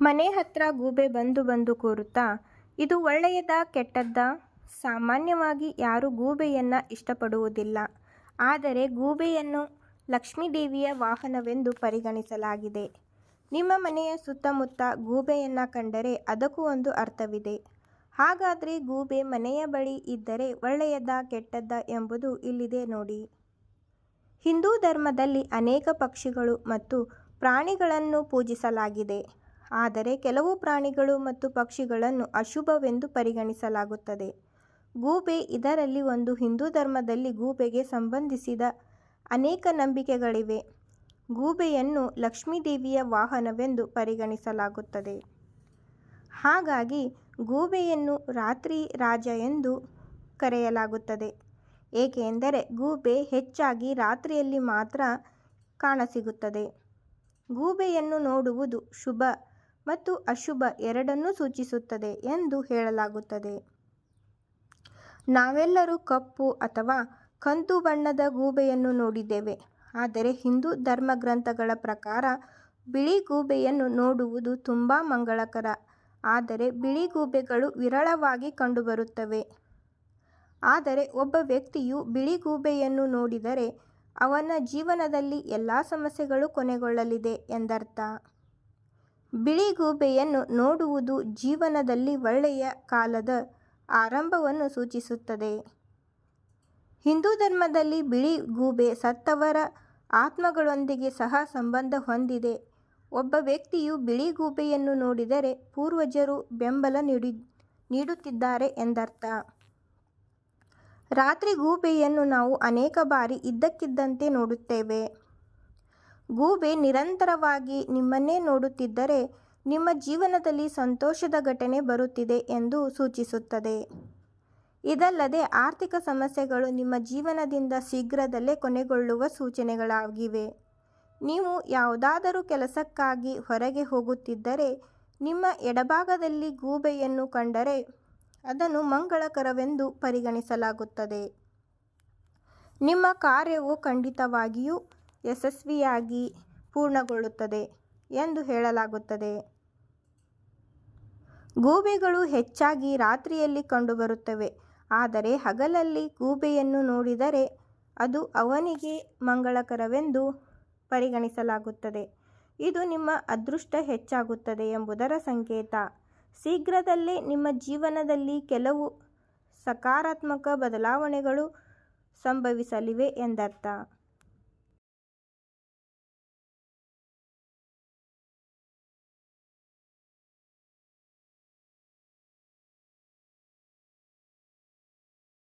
ಮನೆ ಹತ್ರ ಗೂಬೆ ಬಂದು ಬಂದು ಕೂರುತ್ತಾ, ಇದು ಒಳ್ಳೆಯದ ಕೆಟ್ಟದ್ದಾ? ಸಾಮಾನ್ಯವಾಗಿ ಯಾರೂ ಗೂಬೆಯನ್ನು ಇಷ್ಟಪಡುವುದಿಲ್ಲ. ಆದರೆ ಗೂಬೆಯನ್ನು ಲಕ್ಷ್ಮೀದೇವಿಯ ವಾಹನವೆಂದು ಪರಿಗಣಿಸಲಾಗಿದೆ. ನಿಮ್ಮ ಮನೆಯ ಸುತ್ತಮುತ್ತ ಗೂಬೆಯನ್ನು ಕಂಡರೆ ಅದಕ್ಕೂ ಒಂದು ಅರ್ಥವಿದೆ. ಹಾಗಾದರೆ ಗೂಬೆ ಮನೆಯ ಬಳಿ ಇದ್ದರೆ ಒಳ್ಳೆಯದ ಕೆಟ್ಟದ್ದ ಎಂಬುದು ಇಲ್ಲಿದೆ ನೋಡಿ. ಹಿಂದೂ ಧರ್ಮದಲ್ಲಿ ಅನೇಕ ಪಕ್ಷಿಗಳು ಮತ್ತು ಪ್ರಾಣಿಗಳನ್ನು ಪೂಜಿಸಲಾಗಿದೆ. ಆದರೆ ಕೆಲವು ಪ್ರಾಣಿಗಳು ಮತ್ತು ಪಕ್ಷಿಗಳನ್ನು ಅಶುಭವೆಂದು ಪರಿಗಣಿಸಲಾಗುತ್ತದೆ. ಗೂಬೆ ಇದರಲ್ಲಿ ಒಂದು ಹಿಂದೂ ಧರ್ಮದಲ್ಲಿ ಗೂಬೆಗೆ ಸಂಬಂಧಿಸಿದ ಅನೇಕ ನಂಬಿಕೆಗಳಿವೆ. ಗೂಬೆಯನ್ನು ಲಕ್ಷ್ಮೀದೇವಿಯ ವಾಹನವೆಂದು ಪರಿಗಣಿಸಲಾಗುತ್ತದೆ. ಹಾಗಾಗಿ ಗೂಬೆಯನ್ನು ರಾತ್ರಿ ರಾಜ ಎಂದು ಕರೆಯಲಾಗುತ್ತದೆ. ಏಕೆಂದರೆ ಗೂಬೆ ಹೆಚ್ಚಾಗಿ ರಾತ್ರಿಯಲ್ಲಿ ಮಾತ್ರ ಕಾಣಸಿಗುತ್ತದೆ. ಗೂಬೆಯನ್ನು ನೋಡುವುದು ಶುಭ ಮತ್ತು ಅಶುಭ ಎರಡನ್ನೂ ಸೂಚಿಸುತ್ತದೆ ಎಂದು ಹೇಳಲಾಗುತ್ತದೆ. ನಾವೆಲ್ಲರೂ ಕಪ್ಪು ಅಥವಾ ಕಂದು ಬಣ್ಣದ ಗೂಬೆಯನ್ನು ನೋಡಿದ್ದೇವೆ. ಆದರೆ ಹಿಂದೂ ಧರ್ಮ ಗ್ರಂಥಗಳ ಪ್ರಕಾರ ಬಿಳಿ ಗೂಬೆಯನ್ನು ನೋಡುವುದು ತುಂಬ ಮಂಗಳಕರ. ಆದರೆ ಬಿಳಿ ಗೂಬೆಗಳು ವಿರಳವಾಗಿ ಕಂಡುಬರುತ್ತವೆ. ಆದರೆ ಒಬ್ಬ ವ್ಯಕ್ತಿಯು ಬಿಳಿ ಗೂಬೆಯನ್ನು ನೋಡಿದರೆ ಅವನ ಜೀವನದಲ್ಲಿ ಎಲ್ಲ ಸಮಸ್ಯೆಗಳು ಕೊನೆಗೊಳ್ಳಲಿದೆ ಎಂದರ್ಥ. ಬಿಳಿ ಗೂಬೆಯನ್ನು ನೋಡುವುದು ಜೀವನದಲ್ಲಿ ಒಳ್ಳೆಯ ಕಾಲದ ಆರಂಭವನ್ನು ಸೂಚಿಸುತ್ತದೆ. ಹಿಂದೂ ಧರ್ಮದಲ್ಲಿ ಬಿಳಿ ಗೂಬೆ ಸತ್ತವರ ಆತ್ಮಗಳೊಂದಿಗೆ ಸಹ ಸಂಬಂಧ ಹೊಂದಿದೆ. ಒಬ್ಬ ವ್ಯಕ್ತಿಯು ಬಿಳಿ ಗೂಬೆಯನ್ನು ನೋಡಿದರೆ ಪೂರ್ವಜರು ಬೆಂಬಲ ನೀಡಿ, ನೀಡುತ್ತಿದ್ದಾರೆ ಎಂದರ್ಥ. ರಾತ್ರಿ ಗೂಬೆಯನ್ನು ನಾವು ಅನೇಕ ಬಾರಿ ಇದ್ದಕ್ಕಿದ್ದಂತೆ ನೋಡುತ್ತೇವೆ. ಗೂಬೆ ನಿರಂತರವಾಗಿ ನಿಮ್ಮನ್ನೇ ನೋಡುತ್ತಿದ್ದರೆ ನಿಮ್ಮ ಜೀವನದಲ್ಲಿ ಸಂತೋಷದ ಘಟನೆ ಬರುತ್ತಿದೆ ಎಂದು ಸೂಚಿಸುತ್ತದೆ. ಇದಲ್ಲದೆ ಆರ್ಥಿಕ ಸಮಸ್ಯೆಗಳು ನಿಮ್ಮ ಜೀವನದಿಂದ ಶೀಘ್ರದಲ್ಲೇ ಕೊನೆಗೊಳ್ಳುವ ಸೂಚನೆಗಳಾಗಿವೆ. ನೀವು ಯಾವುದಾದರೂ ಕೆಲಸಕ್ಕಾಗಿ ಹೊರಗೆ ಹೋಗುತ್ತಿದ್ದರೆ ನಿಮ್ಮ ಎಡಭಾಗದಲ್ಲಿ ಗೂಬೆಯನ್ನು ಕಂಡರೆ ಅದನ್ನು ಮಂಗಳಕರವೆಂದು ಪರಿಗಣಿಸಲಾಗುತ್ತದೆ. ನಿಮ್ಮ ಕಾರ್ಯವು ಖಂಡಿತವಾಗಿಯೂ ಯಶಸ್ವಿಯಾಗಿ ಪೂರ್ಣಗೊಳ್ಳುತ್ತದೆ ಎಂದು ಹೇಳಲಾಗುತ್ತದೆ. ಗೂಬೆಗಳು ಹೆಚ್ಚಾಗಿ ರಾತ್ರಿಯಲ್ಲಿ ಕಂಡುಬರುತ್ತವೆ, ಆದರೆ ಹಗಲಲ್ಲಿ ಗೂಬೆಯನ್ನು ನೋಡಿದರೆ ಅದು ಅವನಿಗೆ ಮಂಗಳಕರವೆಂದು ಪರಿಗಣಿಸಲಾಗುತ್ತದೆ. ಇದು ನಿಮ್ಮ ಅದೃಷ್ಟ ಹೆಚ್ಚಾಗುತ್ತದೆ ಎಂಬುದರ ಸಂಕೇತ. ಶೀಘ್ರದಲ್ಲೇ ನಿಮ್ಮ ಜೀವನದಲ್ಲಿ ಕೆಲವು ಸಕಾರಾತ್ಮಕ ಬದಲಾವಣೆಗಳು ಸಂಭವಿಸಲಿವೆ ಎಂದರ್ಥ.